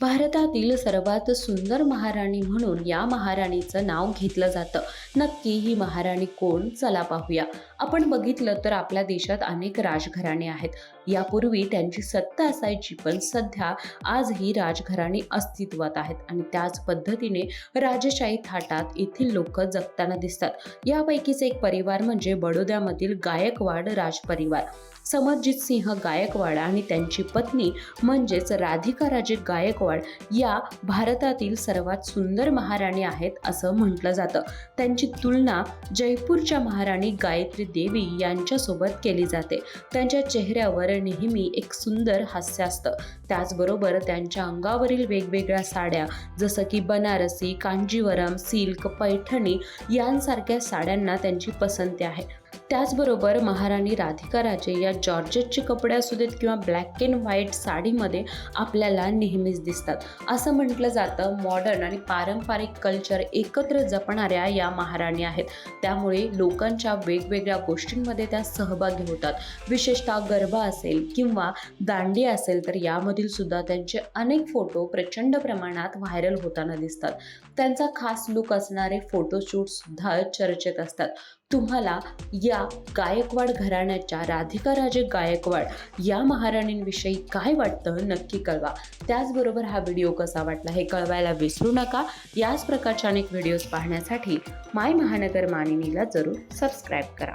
भारतातील सर्वात सुंदर महाराणी म्हणून या महाराणीचं नाव घेतलं जातं. नक्की ही महाराणी कोण? चला पाहूया. आपण बघितलं तर आपल्या देशात अनेक राजघराणे आहेत. यापूर्वी त्यांची सत्ता असायची पण सध्या आज ही राजघराणी अस्तित्वात आहेत आणि त्याच पद्धतीने राजशाही थाटात येथील लोक जगताना दिसतात. यापैकीच एक परिवार म्हणजे बडोद्यामधील गायकवाड राजपरिवार. समरजित सिंह गायकवाड आणि त्यांची पत्नी म्हणजेच राधिका राजे गायकवाड या भारतातील सर्वात सुंदर महाराणी आहेत असं म्हटलं जातं. त्यांची तुलना जयपूरच्या महाराणी गायत्री देवी यांच्यासोबत केली जाते. त्यांच्या चेहऱ्यावर नेहमी एक सुंदर हास्य असतं. त्याचबरोबर त्यांच्या अंगावरील वेगवेगळ्या साड्या जसं की बनारसी कांजीवरम सिल्क पैठणी यांसारख्या साड्यांना त्यांची पसंती आहे. त्याचबरोबर महाराणी राधिका राजे या जॉर्जेटचे कपडे असू देत किंवा ब्लॅक अँड व्हाईट साडीमध्ये आपल्याला नेहमीच दिसतात. असं म्हटलं जातं मॉडर्न आणि पारंपरिक कल्चर एकत्र जपणाऱ्या या महाराणी आहेत. त्यामुळे लोकांच्या वेगवेगळ्या गोष्टींमध्ये त्या सहभागी होतात. विशेषतः गरबा असेल किंवा दांडी असेल तर यामधील सुद्धा त्यांचे अनेक फोटो प्रचंड प्रमाणात व्हायरल होताना दिसतात. त्यांचा खास लुक असणारे फोटोशूट सुद्धा चर्चेत असतात. तुम्हाला या गायकवाड घराण्याच्या राधिका राजे गायकवाड या महाराणींविषयी काय वाटतं नक्की कळवा. त्याचबरोबर हा व्हिडिओ कसा वाटला हे कळवायला विसरू नका. याच प्रकारचे अनेक व्हिडिओज पाहण्यासाठी माय महानगर मानिनीला जरूर सबस्क्राईब करा.